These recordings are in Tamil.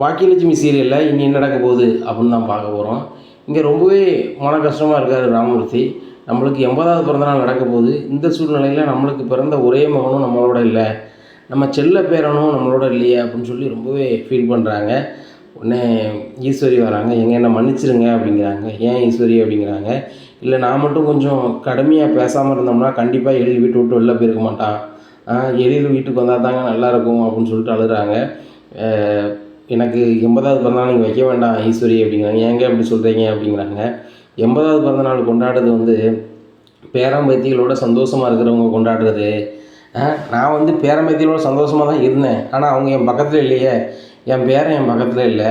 பாக்கியலட்சுமி சீரியலில் இனி என்ன நடக்க போகுது அப்படின்னு தான் பார்க்க போகிறோம் இங்கே ரொம்பவே மன கஷ்டமாக இருக்கார் ராமமூர்த்தி. நம்மளுக்கு எண்பதாவது பிறந்தநாள் நடக்க போகுது. இந்த சூழ்நிலையில் நம்மளுக்கு பிறந்த ஒரே மகனும் நம்மளோட இல்லை. நம்ம செல்ல பேரனும் நம்மளோட இல்லையே அப்படின்னு சொல்லி ரொம்பவே ஃபீல் பண்ணுறாங்க உடனே ஈஸ்வரி வராங்க. எங்கே என்ன மன்னிச்சிருங்க அப்படிங்கிறாங்க. ஏன் ஈஸ்வரி? அப்படிங்கிறாங்க. இல்லை நான் மட்டும் கொஞ்சம் கடுமையாக பேசாமல் இருந்தோம்னா கண்டிப்பாக எழில் வீட்டு விட்டு வெளில போயிருக்க மாட்டான். ஆ, எழில் வீட்டுக்கு வந்தால் தாங்க நல்லாயிருக்கும் அப்படின்னு சொல்லிட்டு அழுகுறாங்க. எனக்கு எண்பதாவது பிறந்தநாள் நீங்கள் வைக்க வேண்டாம் ஈஸ்வரி அப்படிங்கிறாங்க. ஏங்க அப்படி சொல்கிறீங்க அப்படிங்கிறாங்க. எண்பதாவது பிறந்தநாள் கொண்டாடுறது வந்து பேரம்பத்திகளோட சந்தோஷமாக இருக்கிறவங்க கொண்டாடுறது. நான் வந்து பேரம்பத்திகளோட சந்தோஷமாக தான் இருந்தேன். ஆனால் அவங்க என் பக்கத்தில் இல்லையே. என் பேரன் என் பக்கத்தில் இல்லை.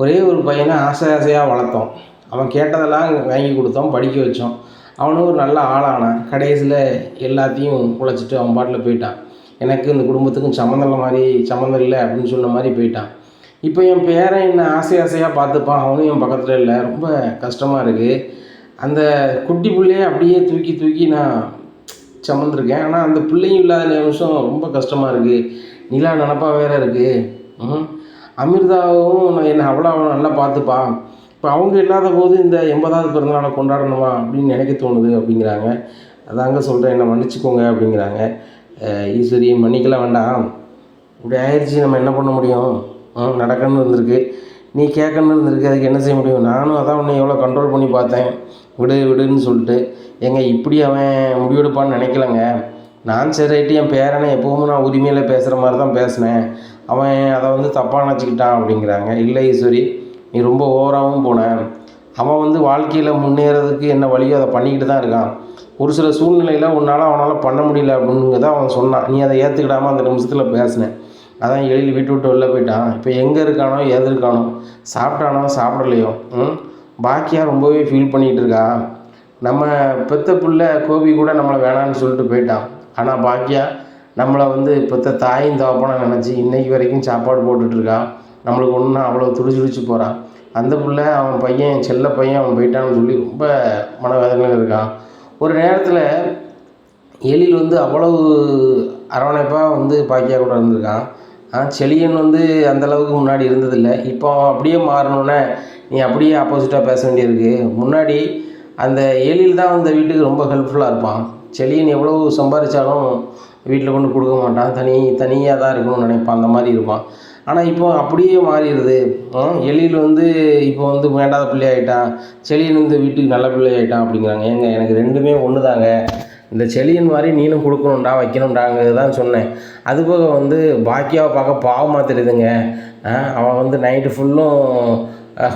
ஒரே ஒரு பையனை ஆசை ஆசையாக வளர்த்தோம். அவன் கேட்டதெல்லாம் வாங்கி கொடுத்தோம் படிக்க வச்சோம். அவனும் ஒரு நல்ல ஆளானான். கடைசியில் எல்லாத்தையும் குழைச்சிட்டு அவன் பாட்டில் போயிட்டான். எனக்கு இந்த குடும்பத்துக்கும் சம்மந்தம் இல்லை மாதிரி சம்மந்தம் இல்லை அப்படின்னு சொன்ன மாதிரி போயிட்டான். இப்போ என் பேரன் என்ன ஆசை ஆசையாக பார்த்துப்பான். அவனும் என் பக்கத்தில் இல்லை. ரொம்ப கஷ்டமாக இருக்குது அந்த குட்டி பிள்ளைய அப்படியே தூக்கி தூக்கி நான் சமந்திருக்கேன். ஆனால் அந்த பிள்ளையும் இல்லாத நிமிஷம் ரொம்ப கஷ்டமாக இருக்குது நிலா நினப்பா வேற இருக்குது ம் அமிர்தாவும் நான் என்னை அவ்வளோ அவ்வளோ நல்லா பார்த்துப்பா. இப்போ அவங்க இல்லாத போது இந்த எண்பதாவது பிறந்தநாளை கொண்டாடணுமா அப்படின்னு நினைக்க தோணுது அப்படிங்கிறாங்க. அதாங்க சொல்கிறேன் என்னை மன்னிச்சுக்கோங்க அப்படிங்கிறாங்க. ஈஸ்வரி மன்னிக்கலாம் வேண்டாம். இப்படி ஆயிடுச்சு. நம்ம என்ன பண்ண முடியும்? நடக்கணும்னு இருந்திருக்கு. நீ கேட்கணும்னு இருந்திருக்கு. அதுக்கு என்ன செய்ய முடியும்? நானும் அதான் உன்னை எவ்வளோ கண்ட்ரோல் பண்ணி பார்த்தேன். விடு விடுன்னு சொல்லிட்டு. ஏங்க இப்படி அவன் முடிவெடுப்பான்னு நினைக்கலங்க. நான் சரி ரைட்டு என் பேரனை எப்போவும் நான் உரிமையில் பேசுகிற மாதிரி தான் பேசினேன். அவன் அதை வந்து தப்பாக நினச்சிக்கிட்டான் அப்படிங்கிறாங்க. இல்லை ஈஸ்வரி நீ ரொம்ப ஓவராகவும் போன. அவன் வந்து வாழ்க்கையில் முன்னேறதுக்கு என்ன வழியோ அதை பண்ணிக்கிட்டு தான் இருக்கான். ஒரு சில சூழ்நிலையில் உன்னால் அவனால் பண்ண முடியல அப்படிங்கிறத அவன் சொன்னான். நீ அதை ஏற்றுக்கிடாமல் அந்த நிமிஷத்தில் பேசினேன் அதான் எழில் வீட்டு விட்டு வெளில போயிட்டான். இப்போ எங்கே இருக்கானோ ஏது இருக்கானோ சாப்பிட்டானோ சாப்பிடலையோ ம்? பாக்கியா ரொம்பவே ஃபீல் பண்ணிகிட்டு இருக்கா. நம்ம பெத்த பிள்ளை கோபி கூட நம்மளை வேணான்னு சொல்லிட்டு போயிட்டான். ஆனால் பாக்கியா நம்மளை வந்து பெத்த தாயும் தகப்பனா நினச்சி இன்றைக்கி வரைக்கும் சாப்பாடு போட்டுட்ருக்கான் நம்மளுக்கு ஒன்றா அவ்வளோ துடிச்சு துடிச்சு போகிறான் அந்த பிள்ளை அவன் பையன் செல்ல பையன் அவன் போயிட்டான்னு சொல்லி ரொம்ப மனவேதனையில் இருக்கான். ஒரு நேரத்தில் எழில் வந்து அவ்வளவு அரவணைப்பாக வந்து பாக்கியா கூட இருந்திருக்கான். செழியன் வந்து அந்த அளவுக்கு முன்னாடி இருந்ததில்லை. இப்போ அப்படியே மாறணுன்னே நீ அப்படியே ஆப்போசிட்டாக பேச வேண்டியிருக்கு. முன்னாடி அந்த எழில் தான் அந்த வீட்டுக்கு ரொம்ப ஹெல்ப்ஃபுல்லாக இருப்பான். செழியன் எவ்வளோ சம்பாதிச்சாலும் வீட்டில் கொண்டு கொடுக்க மாட்டான். தனி தனியாக தான் இருக்கணும்னு நினைப்பான். அந்த மாதிரி இருப்பான். ஆனால் இப்போ அப்படியே மாறிடுது. எழில் வந்து இப்போ வந்து வேண்டாத பிள்ளை ஆகிட்டான் செழியன் வந்து வீட்டுக்கு நல்ல பிள்ளை ஆகிட்டான் அப்படிங்கிறாங்க. ஏங்க எனக்கு ரெண்டுமே ஒன்று தாங்க இந்த செளியன் மாதிரி நீனும் கொடுக்கணும்டா வைக்கணும்டாங்கிறது தான் சொன்னேன் அதுபோக வந்து பாக்கியாவை பார்க்க பாவமாக தெரியுதுங்க. அவன் வந்து நைட்டு ஃபுல்லும்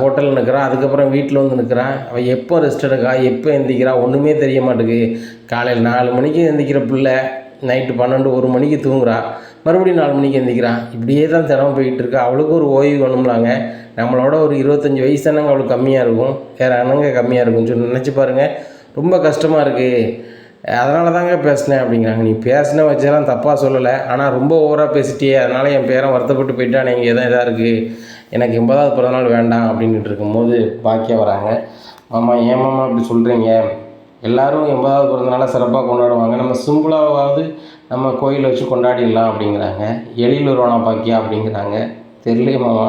ஹோட்டலில் நிற்கிறான் அதுக்கப்புறம் வீட்டில் வந்து நிற்கிறான் அவன் எப்போ ரெஸ்ட் எடுக்கா எப்போ எந்திக்கிறா ஒன்றுமே தெரிய மாட்டேங்குது. காலையில் நாலு மணிக்கு எந்திக்கிற பிள்ளை நைட்டு பன்னெண்டு ஒரு மணிக்கு தூங்குறா. மறுபடியும் நாலு மணிக்கு எந்திக்கிறான் இப்படியே தான் தினம் போயிட்டு இருக்கா அவளுக்கு ஒரு ஓய்வு வேணும்லாங்க. நம்மளோட ஒரு இருபத்தஞ்சி வயசு தானங்க அவளுக்கு கம்மியாக இருக்கும். வேறு அண்ணங்க கம்மியாக இருக்கும்னு சொல்லி நினச்சி பாருங்கள் ரொம்ப கஷ்டமாக இருக்குது அதனால தாங்க பேசினேன் அப்படிங்கிறாங்க. நீ பேசின வச்செல்லாம் தப்பாக சொல்லலை. ஆனால் ரொம்ப ஓவராக பேசிட்டியே. அதனால் என் பேரன் வருத்தப்பட்டு போயிட்டான். நீங்கள் எதாவது இதாக இருக்குது எனக்கு எண்பதாவது பிறந்தநாள் வேண்டாம் அப்படின்ட்டு இருக்கும்போது பாக்கியா வராங்க. மாமா ஏன் மாமா சொல்கிறீங்க எல்லாரும் எண்பதாவது பிறந்தநாளை சிறப்பாக கொண்டாடுவாங்க. நம்ம சிம்பிளாவது நம்ம கோயிலில் வச்சு கொண்டாடிடலாம் அப்படிங்கிறாங்க. எழில் வருவானா பாக்கியா? அப்படிங்கிறாங்க. தெரியலையே மாமா.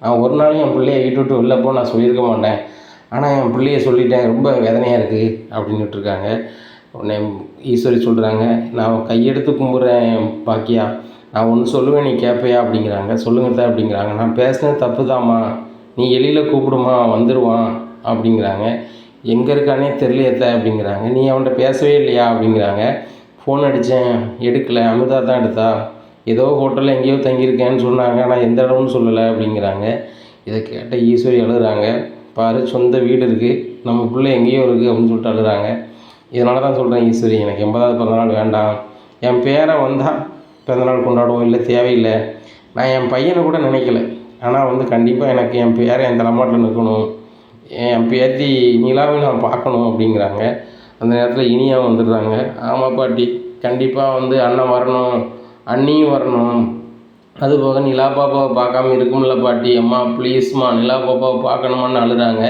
நான் ஒரு நாளும் என் பிள்ளைய வீட்டு விட்டு வெளில போ நான் சொல்லியிருக்க மாட்டேன். ஆனால் என் பிள்ளைய சொல்லிட்டேன். ரொம்ப வேதனையாக இருக்குது அப்படின்னுட்டு இருக்காங்க. உடனே ஈஸ்வரி சொல்கிறாங்க நான் கையெடுத்து கும்பிட்றேன் பாக்கியா. நான் ஒன்று சொல்லுவேன் நீ கேட்பையா அப்படிங்கிறாங்க. சொல்லுங்கள் தான் அப்படிங்கிறாங்க. நான் பேசுனது தப்பு தாம்மா நீ எளியில் கூப்பிடுமா? வந்துடுவான் அப்படிங்கிறாங்க. எங்கே இருக்கானே தெரியலையத்த அப்படிங்கிறாங்க. நீ அவன்கிட்ட பேசவே இல்லையா? அப்படிங்கிறாங்க. ஃபோன் அடித்தேன் எடுக்கலை. அமிர்தா தான் எடுத்தா. ஏதோ ஹோட்டலில் எங்கேயோ தங்கியிருக்கேன்னு சொன்னாங்க. ஆனால் எந்த இடம்னு சொல்லலை அப்படிங்கிறாங்க. இதை கேட்ட ஈஸ்வரி அழுகிறாங்க. பாரு சொந்த வீடு இருக்குது நம்ம பிள்ளை எங்கேயோ இருக்குது அப்படின்னு சொல்லிட்டு அழுகுறாங்க. இதனால தான் சொல்கிறேன் ஈஸ்வரி எனக்கு எண்பதாவது பிறந்தநாள் வேண்டாம். என் பேரை வந்தால் பிறந்தநாள் கொண்டாடுவோம். இல்லை தேவையில்லை. நான் என் பையனை கூட நினைக்கல. ஆனால் வந்து கண்டிப்பாக எனக்கு என் பேரை என் தலைமாட்டில் நிற்கணும். என் பேத்தி நிலாவை நான் பார்க்கணும் அப்படிங்கிறாங்க. அந்த நேரத்தில் இனியா வந்துடுறாங்க. ஆமாம் பாட்டி. கண்டிப்பாக வந்து அண்ணன் வரணும். அண்ணியும் வரணும். அது போக நிலா பாப்பாவை பார்க்காம இருக்கும்ல பாட்டி. அம்மா ப்ளீஸ்மா நிலா பாப்பாவை பார்க்கணுமான்னு அழுறாங்க.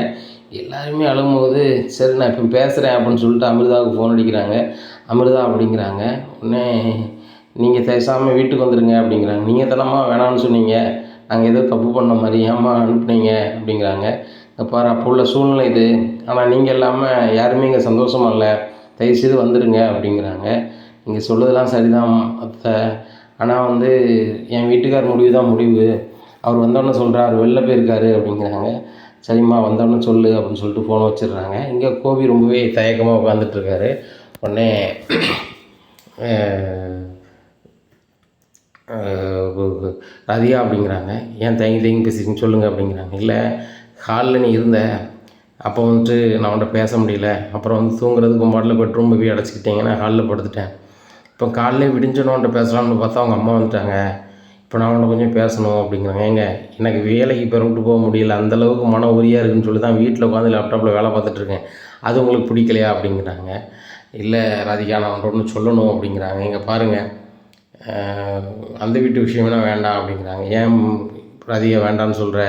எல்லாருமே அழும்போது சரி நான் இப்போ பேசுகிறேன் அப்படின்னு சொல்லிட்டு அமிர்தாவுக்கு ஃபோன் அடிக்கிறாங்க. அமிர்தா அப்படிங்கிறாங்க. உடனே நீங்கள் பேசாமல் வீட்டுக்கு வந்துடுங்க அப்படிங்கிறாங்க. நீங்கள் தானம்மா வேணாம்னு சொன்னீங்க. நாங்கள் ஏதோ தப்பு பண்ண மாதிரி ஏம்மா அனுப்புனீங்க அப்படிங்கிறாங்க. பாரு அப்போ உள்ள சூழ்நிலை இது. ஆனால் நீங்கள் இல்லாமல் யாருமே இங்கே சந்தோஷமாக இல்லை. தயவுசெய்து வந்துடுங்க அப்படிங்கிறாங்க. நீங்கள் சொல்லுறதெல்லாம் சரிதான் அத்தை. ஆனால் வந்து என் வீட்டுக்கார் முடிவு தான் முடிவு. அவர் வந்தோடனே சொல்கிறார் வெளில போயிருக்காரு அப்படிங்கிறாங்க. சரிம்மா வந்தோடனே சொல்லு அப்படின்னு சொல்லிட்டு ஃபோனை வச்சிடுறாங்க. இங்கே கோபி ரொம்பவே தயக்கமாக உட்காந்துட்ருக்காரு உடனே ரதியா அப்படிங்கிறாங்க. ஏன் தயங்கி தயங்கி பேசிக்கின்னு சொல்லுங்கள் அப்படிங்கிறாங்க. இல்லை ஹாலில் நீ இருந்த அப்போ வந்துட்டு நான் உன்கிட்ட பேச முடியல. அப்புறம் வந்து தூங்குறதுக்கு மாடலில் பெட்ரூம் போய் அடைச்சிக்கிட்டீங்கன்னா ஹாலில் படுத்துட்டேன். இப்போ காலையிலே விடிஞ்சனோன்ட்ட பேசலாம்னு பார்த்தா அவங்க அம்மா வந்துட்டாங்க. இப்போ நான் உன்ட்ட கொஞ்சம் பேசணும் அப்படிங்கிறாங்க. ஏங்க எனக்கு வேலைக்கு பிறவிட்டு போக முடியல அந்தளவுக்கு மன உரியாக இருக்குன்னு சொல்லி தான் வீட்டில் உட்காந்து லேப்டாப்பில் வேலை பார்த்துட்ருக்கேன் அது உங்களுக்கு பிடிக்கலையா அப்படிங்கிறாங்க. இல்லை ராதிகா நான் உன்ட்ட ஒன்று சொல்லணும் அப்படிங்கிறாங்க. இங்கே பாருங்கள் அந்த வீட்டு விஷயம்னா வேண்டாம் அப்படிங்கிறாங்க. ஏன் ராதிகா வேண்டாம்னு சொல்கிற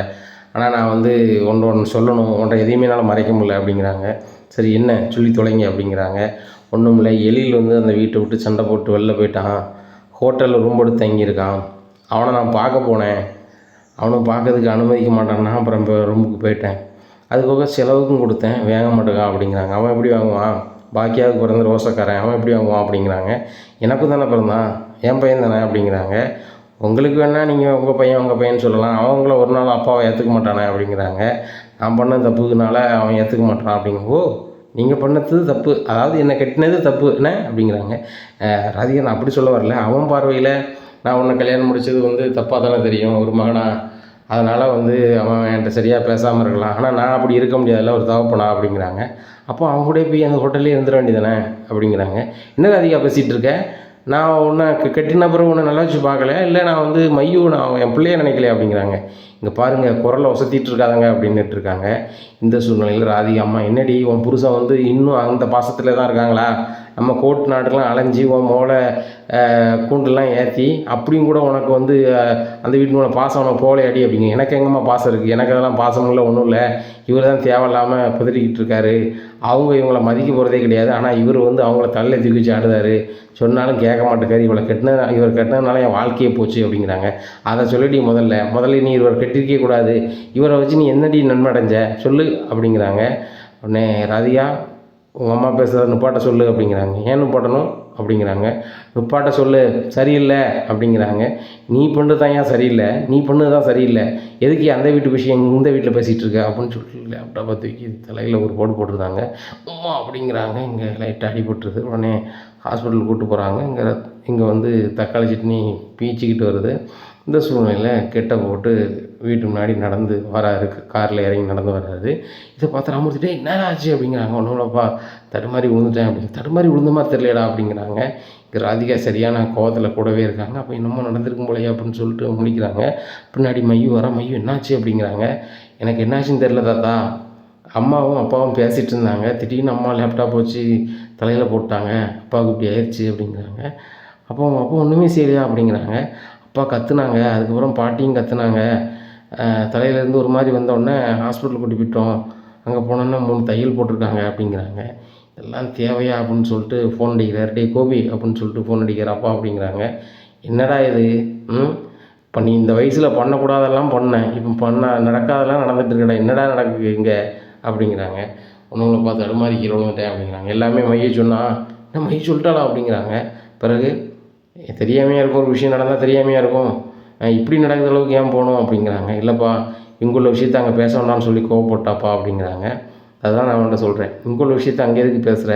ஆனால் நான் வந்து ஒன்று ஒன்று சொல்லணும். ஒன்றை எதையுமே என்னால் மறைக்க முடியல அப்படிங்கிறாங்க. சரி என்ன? சொல்லி தொலைங்க அப்படிங்கிறாங்க. ஒன்றும் இல்லை எழில் வந்து அந்த வீட்டை விட்டு சண்டை போட்டு வெளில போயிட்டான். ஹோட்டலில் ரூம் எடுத்து தங்கியிருக்கான். அவனை நான் பார்க்க போனேன். அவனை பார்க்கறதுக்கு அனுமதிக்க மாட்டான்னா அப்புறம் இப்போ ரூமுக்கு போயிட்டேன். அது போக செலவுக்கும் கொடுத்தேன். வேக மாட்டேங்கான் அப்படிங்கிறாங்க. அவன் எப்படி வாங்குவான்? பாக்கியாவுக்கு பிறந்த ரோசக்காரன். அவன் எப்படி வாங்குவான் அப்படிங்கிறாங்க. எனக்கும் தானே பிறந்தான். என் பையன் தானே அப்படிங்கிறாங்க. உங்களுக்கு வேணால் நீங்கள் உங்கள் பையன் உங்கள் பையன் சொல்லலாம். அவங்கள ஒரு நாள் அப்பாவை ஏற்றுக்க மாட்டானே அப்படிங்கிறாங்க. நான் பண்ண தப்புக்குனால அவன் ஏற்றுக்க மாட்டான் அப்படிங்க ஓ நீங்கள் பண்ணது தப்பு. அதாவது என்னை கட்டினது தப்பு. என்ன? அப்படிங்கிறாங்க. ராதிகா நான் அப்படி சொல்ல வரல. அவன் பார்வையில் நான் உன்னை கல்யாணம் முடிச்சது வந்து தப்பாக தானே தெரியும் ஒரு மகனா? அதனால் வந்து அவன் என்கிட்ட சரியாக பேசாமல் இருக்கலாம். ஆனால் நான் அப்படி இருக்க முடியாதுல்ல ஒரு தகப்பனா அப்படிங்கிறாங்க. அப்போ அவங்க கூட போய் அந்த ஹோட்டல்லே இருந்துட வேண்டியதானே அப்படிங்கிறாங்க. என்னது அதிகம் பேசிகிட்டு இருக்கேன் நான் உன்னை கெட்டின கட்டின பிறகு உன்னை நல்லா வச்சு பார்க்கல இல்லை நான் வந்து மையு நான் என் பிள்ளைய நினைக்கல அப்படிங்கிறாங்க. இங்கே பாருங்கள் குரலை ஒசத்திட்டு இருக்காதங்க அப்படின்னுட்டு இருக்காங்க. இந்த சூழ்நிலையில் ராதிகா அம்மா என்னடி உன் புருஷன் வந்து இன்னும் அந்த பாசத்தில் தான் இருக்காங்களா? நம்ம கோர்ட் நாட்டுக்கெலாம் அலைஞ்சி உன் மோளை கூண்டுலாம் ஏற்றி அப்படியும் கூட உனக்கு வந்து அந்த வீட்டு மேலே பாசம் உனக்கு போகலையாடி அப்படிங்க. எனக்கு எங்கம்மா பாசம் இருக்குது எனக்கு அதெல்லாம் பாசம் இல்லை ஒன்றும் இல்லை. இவர் தான் தேவையில்லாமல் புதறிக்கிட்டு இருக்காரு. அவங்க இவங்கள மதிக்க போகிறதே கிடையாது. ஆனால் இவர் வந்து அவங்கள தள்ள தூக்கிச்சு ஆடுதாரு சொன்னாலும் கேட்க மாட்டேக்காரு. இவளை கட்டின இவர் கட்டினதுனால என் வாழ்க்கையே போச்சு அப்படிங்கிறாங்க. அதை சொல்லிடி முதல்ல முதல்ல நீ இவர் கட்டியிருக்கே கூடாது. இவரை வச்சு நீ என்னடி நன்மை அடைஞ்ச சொல்லு அப்படிங்கிறாங்க. உடனே ராதிகா உங்கள் அம்மா பேசுகிறத நுப்பாட்ட சொல்லு அப்படிங்கிறாங்க. ஏன் நுப்பாட்டணும்? அப்படிங்கிறாங்க. நுப்பாட்டை சொல்லு சரியில்லை அப்படிங்கிறாங்க. நீ பண்ணுறது தான் ஏன் சரியில்லை? நீ பண்ணது தான் சரியில்லை. எதுக்கு அந்த வீட்டு விஷயம் இந்த வீட்டில் பேசிகிட்டு இருக்க? அப்படின்னு சொல்லிட்டு லேப்டாப்பை தூக்கி தலையில் ஒரு போர்டு போட்டிருந்தாங்க. அம்மா அப்படிங்கிறாங்க. இங்கே லைட்டாக அடிபட்டுருது. உடனே ஹாஸ்பிட்டல் கூப்பிட்டு போகிறாங்க இங்கே இங்கே வந்து தக்காளி சட்னி பீச்சிக்கிட்டு வருது. இந்த சூழ்நிலையில் கெட்ட போட்டு வீட்டு முன்னாடி நடந்து வராரு காரில் இறங்கி நடந்து வராரு. இதை பார்த்து ராமூர்த்திட்டே என்ன ஆச்சு? அப்படிங்கிறாங்க. ஒன்றும்லப்பா தடுமாறி விழுந்துட்டேன் அப்படிங்க தடுமாறி விழுந்தமா தெரியலடா அப்படிங்கிறாங்க. இங்கே ராதிகா சரியான கோவத்தில் கூடவே இருக்காங்க. அப்போ என்னமோ நடந்திருக்கும் போலையா அப்படின்னு சொல்லிட்டு முடிக்கிறாங்க. பின்னாடி மையு வர மையு என்னாச்சு? அப்படிங்கிறாங்க. எனக்கு என்னாச்சுன்னு தெரில தாத்தா. அம்மாவும் அப்பாவும் பேசிகிட்டு இருந்தாங்க. திடீர்னு அம்மா லேப்டாப் வச்சு தலையில் போட்டாங்க. அப்பாவுக்கு இப்படி ஆயிடுச்சு அப்படிங்கிறாங்க. அப்போ அவங்க அப்பா ஒன்றுமே செய்யலையா? அப்படிங்கிறாங்க. அப்பா கத்துனாங்க. அதுக்கப்புறம் பாட்டியும் கற்றுனாங்க தலையிலேருந்து ஒரு மாதிரி வந்தோடனே ஹாஸ்பிட்டல் கூட்டி போயிட்டோம். அங்கே போனோன்னா மூணு தையல் போட்டிருக்காங்க அப்படிங்கிறாங்க. இதெல்லாம் தேவையா அப்படின்னு சொல்லிட்டு ஃபோன் அடிக்கிறார். டே கோபி அப்படின்னு சொல்லிட்டு ஃபோன் அடிக்கிற அப்பா அப்படிங்கிறாங்க. என்னடா இது? ம் இப்போ நீ இந்த வயசில் பண்ணக்கூடாதெல்லாம் பண்ணேன் இப்போ பண்ண நடக்காதெல்லாம் நடந்துட்டு இருக்கடா. என்னடா நடக்குது இங்கே? அப்படிங்கிறாங்க. ஒன்றுங்களை பார்த்து அடுமாறி கீழே அப்படிங்கிறாங்க. எல்லாமே மைய சொன்னா? என்ன மைய சொல்லிட்டாளா? அப்படிங்கிறாங்க. பிறகு தெரியாமையாக இருக்கும். ஒரு விஷயம் நடந்தால் தெரியாமையாக இருக்கும். இப்படி நடக்கிற அளவுக்கு ஏன் போகணும் அப்படிங்கிறாங்க. இல்லைப்பா இங்குள்ள விஷயத்த அங்கே பேச வேண்டாம்னு சொல்லி கோவப்பட்டாப்பா அப்படிங்கிறாங்க. அதுதான் நான் அவன்கிட்ட சொல்கிறேன் இங்குள்ள விஷயத்த அங்கே எதுக்கு பேசுகிற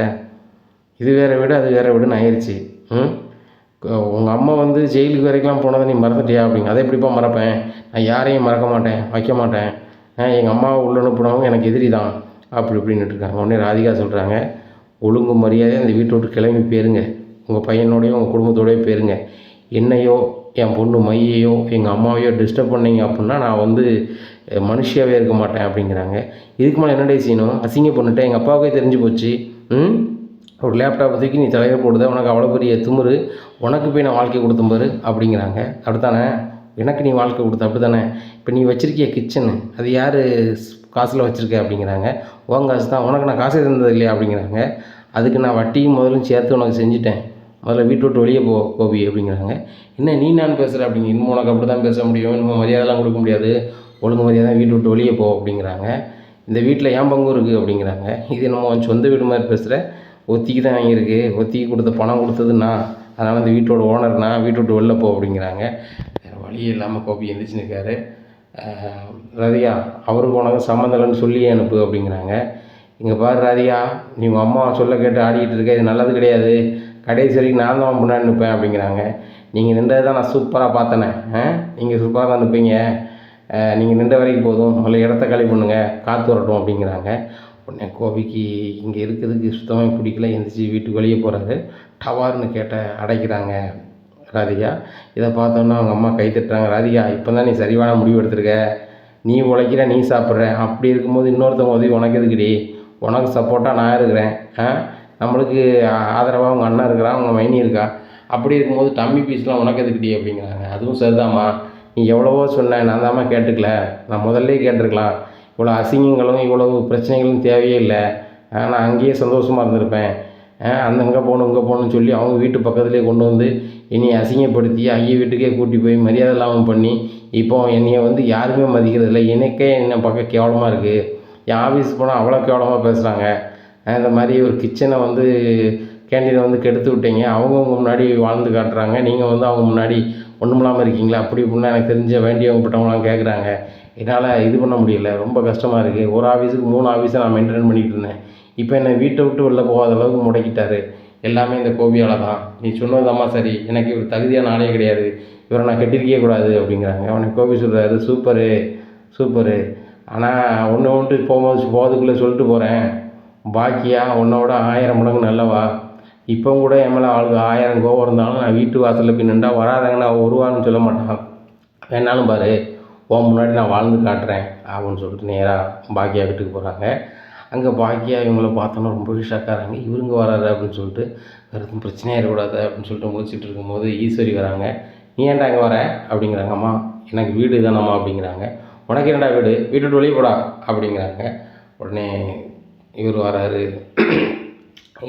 இது வேற வீடு அது வேறு வீடுன்னு ஆயிடுச்சு ம்? உங்கள் அம்மா வந்து ஜெயிலுக்கு வரைக்கும் போனதை நீ மறந்துட்டியா அப்படிங்க? அதை எப்படிப்பா மறப்பேன்? நான் யாரையும் மறக்க மாட்டேன் வைக்க மாட்டேன். எங்கள் அம்மாவை உள்ள அனுப்பினவங்க எனக்கு எதிரி தான். அப்படி இப்படின்னுட்டு இருக்காங்க. உடனே ராதிகா சொல்கிறாங்க ஒழுங்கு மரியாதையாக அந்த வீட்டை விட்டு கிளம்பி போயிருங்க. உங்கள் பையனோடையும் உங்கள் குடும்பத்தோடய போயிருங்க. என்னையோ என் பொண்ணு மையையோ எங்கள் அம்மாவையோ டிஸ்டர்ப் பண்ணீங்க அப்படின்னா நான் வந்து மனுஷியாகவே இருக்க மாட்டேன் அப்படிங்கிறாங்க இதுக்கு மேலே என்னடே செய்யணும்? அசிங்க பண்ணிட்டேன் எங்கள் அப்பாவுக்கே தெரிஞ்சு போச்சு. ம்? ஒரு லேப்டாப்பை தூக்கி நீ தலையில் போடுத உனக்கு அவ்வளோ பெரிய திமிரு உனக்கு போய் நான் வாழ்க்கை கொடுத்தும் பாரு அப்படிங்கிறாங்க அப்படித்தானே? எனக்கு நீ வாழ்க்கை கொடுத்த அப்படி தானே இப்போ நீ வச்சிருக்கிய கிச்சனு அது யார் காசில் வச்சுருக்க அப்படிங்கிறாங்க உன் காசு தான் உனக்கு நான் காசே தந்தது இல்லையா அப்படிங்கிறாங்க அதுக்கு நான் வட்டியும் முதலும் சேர்த்து உனக்கு செஞ்சுட்டேன். முதல்ல வீட்டு விட்டு வெளியே போ கோபி அப்படிங்கிறாங்க. என்ன நீ நான் பேசுகிற அப்படிங்க இன்னும் உனக்கு அப்படி தான் பேச முடியும். இன்னும் மரியாதைலாம் கொடுக்க முடியாது. ஒழுங்கு மரியாதை வீட்டு விட்டு வெளியே போ அப்படிங்கிறாங்க. இந்த வீட்டில் ஏன் பங்கு இருக்குது அப்படிங்கிறாங்க. இது நம்ம சொந்த வீடு மாதிரி பேசுகிற ஒத்திக்கு தான் வாங்கியிருக்கு. ஒத்திக்கு கொடுத்த பணம் கொடுத்ததுன்னா அதனால் இந்த வீட்டோட ஓனர்னா வீட்டு விட்டு வெளில போ அப்படிங்கிறாங்க. வேறு வழி இல்லாமல் கோபி எழுந்திரிச்சு நிற்காரு ராதிகா அவருக்கு உனக்கு சம்மந்தம்னு சொல்லி சொல்லியே அனுப்பு அப்படிங்கிறாங்க. இங்கே பாரு ராதிகா நீ உங்கள் அம்மா சொல்ல கேட்டு ஆடிக்கிட்டு இருக்க. இது நல்லது கிடையாது. கடைசி வரைக்கும் நான் தான் முன்னாடி நிற்பேன் அப்படிங்கிறாங்க. நீங்கள் நின்றது தான் நான் சூப்பராக பார்த்தேனே. நீங்கள் சூப்பராக தான் நிற்பீங்க. நீங்கள் நின்ற வரைக்கும் போதும். முதல்ல இடத்த காலி பண்ணுங்கள் காற்று வரட்டும் அப்படிங்கிறாங்க. உடனே கோபிக்கு இங்கே இருக்கிறதுக்கு சுத்தமாக பிடிக்கல. எந்திரிச்சு வீட்டுக்கு வெளியே போகிறாரு டவார்னு கேட்ட அடைக்கிறாங்க ராதிகா. இதை பார்த்தோன்னா அவங்க அம்மா கை தட்டுறாங்க. ராதிகா இப்போ தான் நீ சரிவான முடிவு எடுத்திருக்க. நீ உழைக்கிற நீ சாப்பிட்ற. அப்படி இருக்கும்போது இன்னொருத்தவங்க உதவி உனக்கு எதுக்குடி? உனக்கு சப்போர்ட்டாக நான் இருக்கிறேன். ஆ? நம்மளுக்கு ஆதரவாக உங்கள் அண்ணன் இருக்கிறான் உங்கள் மைனி இருக்கா? அப்படி இருக்கும்போது தம்பி பீஸ்லாம் உனக்கு எதுக்குடி அப்படிங்கிறாங்க. அதுவும் சரிதாம்மா. நீ எவ்வளவோ சொன்ன நான் தாம்மா கேட்டுக்கல. நான் முதல்ல கேட்டிருக்கலாம். இவ்வளோ அசிங்கங்களும் இவ்வளவு பிரச்சனைகளும் தேவையே இல்லை. நான் அங்கேயே சந்தோஷமாக இருந்திருப்பேன். அந்த இங்கே போகணும் இங்கே போகணும்னு சொல்லி அவங்க வீட்டு பக்கத்துலேயே கொண்டு வந்து என்னை அசிங்கப்படுத்தி ஐய வீட்டுக்கே கூட்டி போய் மரியாதை இல்லாமல் பண்ணி இப்போ என்னையை வந்து யாருமே மதிக்கிறதில்ல. எனக்கே என்ன பக்கம் கேவலமாக இருக்குது என் ஆஃபீஸ் போனால் அவ்வளோ கேவலமாக பேசுகிறாங்க இந்த மாதிரி ஒரு கிச்சனை வந்து கேண்டீனை வந்து கெடுத்து விட்டீங்க. அவங்க முன்னாடி வாழ்ந்து காட்டுறாங்க. நீங்கள் வந்து அவங்க முன்னாடி ஒன்றும் இல்லாமல் இருக்கீங்களா? அப்படி இப்படின்னா எனக்கு தெரிஞ்ச வேண்டியவங்க பட்டவங்களாம் கேட்குறாங்க என்னால் இது பண்ண முடியல. ரொம்ப கஷ்டமாக இருக்குது ஒரு ஆஃபீஸுக்கு மூணு ஆஃபீஸை நான் மெயின்டைன் பண்ணிகிட்டு இருந்தேன். இப்போ என்னை வீட்டை விட்டு வெளில போகாத அளவுக்கு முடக்கிட்டாரு. எல்லாமே இந்த கோபியால் தான். நீ சொன்னதாம்மா சரி. எனக்கு இவர் தகுதியான ஆளே கிடையாது. இவரை நான் கட்டியிருக்கவே கூடாது அப்படிங்கிறாங்க. அவனை கோபி சொல்கிறாரு சூப்பரு. சூப்பரு. ஆனால் ஒன்று ஒன்று போகும்போது போகிறதுக்குள்ளே சொல்லிட்டு போகிறேன் பாக்கியா உன்னோட ஆயிரம் மடங்கு நல்லவா? இப்போ கூட என் மேலே ஆளுக்கு ஆயிரம் கோவம் இருந்தாலும் நான் வீட்டு வாசலில் போய் நின்றா வராதங்க நான் ஒரு சொல்ல மாட்டான். வேணாலும் பாரு உன் முன்னாடி நான் வாழ்ந்து காட்டுறேன் அப்படின்னு சொல்லிட்டு நேராக பாக்கியா வீட்டுக்கு போகிறாங்க அங்கே பாக்கியா இவங்கள பார்த்தோன்னா ரொம்ப ஷாக்காகிறாங்க இவருங்க வராரு அப்படின்னு சொல்லிட்டு வேறு எதுவும் பிரச்சனையாக இருக்கக்கூடாது அப்படின்னு சொல்லிட்டு முடிச்சிட்டு இருக்கும்போது ஈஸ்வரி வராங்க. நீ ஏன்டா இங்கே வர? அப்படிங்கிறாங்க. அம்மா எனக்கு வீடு தானம்மா அப்படிங்கிறாங்க. உனக்கு என்னடா வீடு? வீட்டு வெளியே போடா அப்படிங்கிறாங்க. உடனே இவர் வராரு.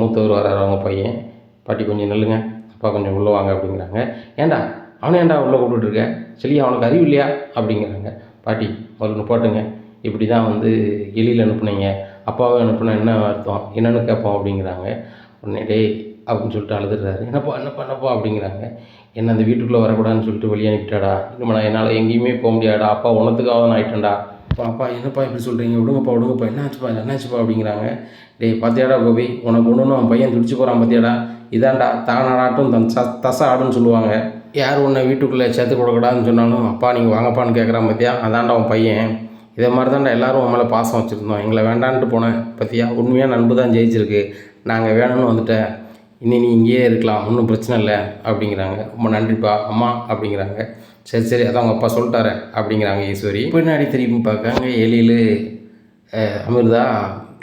மூத்தவர் வராரு அவங்க பையன். பாட்டி கொஞ்சம் நில்லுங்க. அப்பா கொஞ்சம் உள்ளே வாங்க அப்படிங்கிறாங்க. ஏன்டா? அவனை ஏன்டா உள்ளே கூப்பிட்டுருக்க சரியா அவனுக்கு அறிவு இல்லையா? அப்படிங்கிறாங்க. பாட்டி முதல்ல போட்டுங்க. இப்படி தான் வந்து எலியில் அனுப்புனீங்க. அப்பாவை அனுப்புனா என்ன அர்த்தம்? என்னென்னு கேட்போம் அப்படிங்கிறாங்க. உடனே டேய் அப்படின்னு சொல்லிட்டு அழுதுடுறாரு என்னப்பா என்னப்பா என்னப்பா? அப்படிங்கிறாங்க. என்ன அந்த வீட்டுக்குள்ளே வரக்கூடாதுன்னு சொல்லிட்டு வெளியே அனுப்பிட்டாடா. இன்னும் நான் என்னால் எங்கேயுமே போக முடியாடா அப்பா உனத்துக்காக நான் ஆயிட்டேன்டா. அப்பா அப்பா என்னப்பா இப்படி சொல்கிறீங்க விடுங்கப்பா விடுங்கப்பா. என்னாச்சுப்பா என்னாச்சுப்பா அப்படிங்கிறாங்க. டேய் பார்த்தியாடா கோபி? உனக்கு ஒன்று அவன் பையன் துடிச்சு போகிறான் பார்த்தியாடா இதான்டா தானாடாட்டும் தன் ச தச ஆடுன்னு சொல்லுவாங்க. யார் உன்னை வீட்டுக்குள்ளே சேர்த்து கொடுக்கடான்னு சொன்னாலும் அப்பா நீங்கள் வாங்கப்பான்னு கேட்குறான் பார்த்தியா அதான்டா அவன் பையன். இதே மாதிரி தான்டா எல்லாரும் உன் மேலே பாசம் வச்சுருந்தோம். எங்களை வேண்டான்ட்டு போனேன் பார்த்தியா உண்மையாக நண்பு தான் ஜெயிச்சிருக்கு. நாங்கள் வேணும்னு வந்துட்டேன். இனி நீ இங்கேயே இருக்கலாம் ஒன்றும் பிரச்சனை இல்லை அப்படிங்கிறாங்க. ரொம்ப நன்றிப்பா அம்மா அப்படிங்கிறாங்க. சரி சரி அதான் அவங்க அப்பா சொல்லிட்டாரு அப்படிங்கிறாங்க ஈஸ்வரி. பின்னாடி திரும்பி பார்க்காங்க எழில் அமிர்தா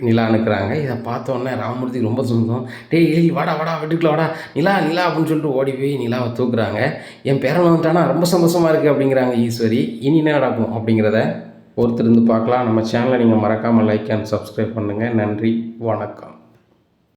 நிலா அனுக்குறாங்க இதை பார்த்தோன்னே ராமமூர்த்தி ரொம்ப சொந்தம் டேய் எழில் வாடா வாடா வீட்டுக்குள்ள வாடா. நிலா நிலா அப்படின்னு சொல்லிட்டு ஓடி போய் நிலாவை தூக்குறாங்க. என் பேரன் வந்துட்டானா ரொம்ப சந்தோஷமாக இருக்குது அப்படிங்கிறாங்க ஈஸ்வரி. இனி என்ன நடக்கும் அப்படிங்கிறத ஒருத்தர் இருந்து பார்க்கலாம். நம்ம சேனலை நீங்கள் மறக்காமல் லைக் அண்ட் சப்ஸ்கிரைப் பண்ணுங்கள் நன்றி வணக்கம்.